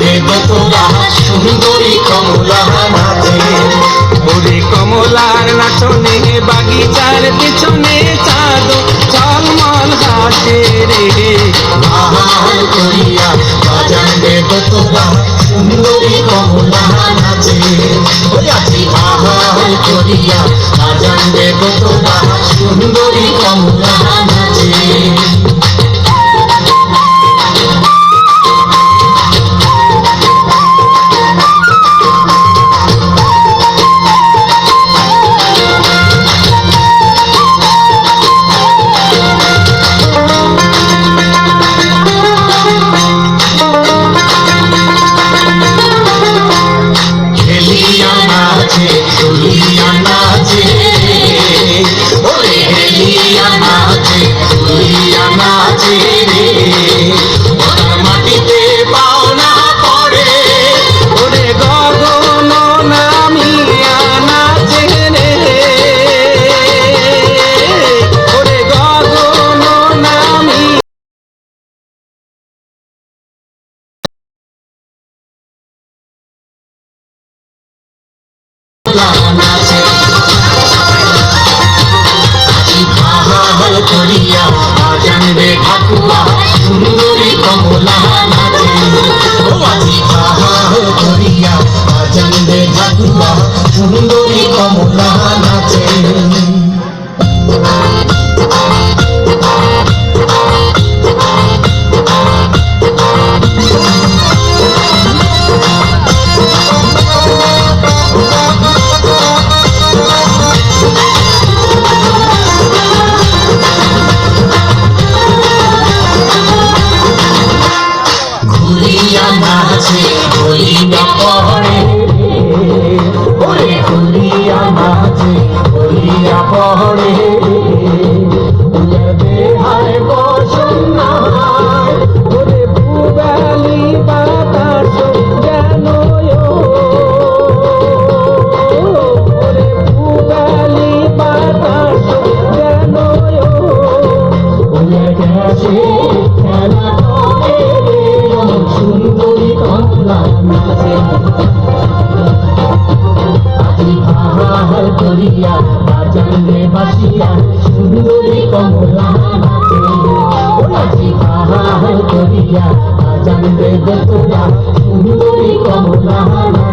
দেব তোরা? সুন্দরী কমলা নাচে ওরে কমলার নাচনে বাগিচার পিছনে চাঁদ ঝলমল হাসে রে। আহার করিয়া দেব তোরা? সুন্দরী কমলা নাচে ওই আছি আহার করিয়া দেব তোরা? সুন্দরী নাচে দুনিয়া নাচে। ওরে হেলিয়া নাচে দুনিয়া নাচে। আজানবে ঠাকুরা সুন্দরী কমলা নাচে ঘুরিয়া নাচে ঘুরিয়া পড়ে করিয়া বাজানে বাসিয়া সুন্দরী কমলা নাচে আজি ভাহার করিয়া বাজানে বেতরা সুন্দরী কমলা নাচে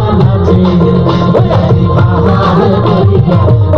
I'm not saying, but I'm not saying, but I'm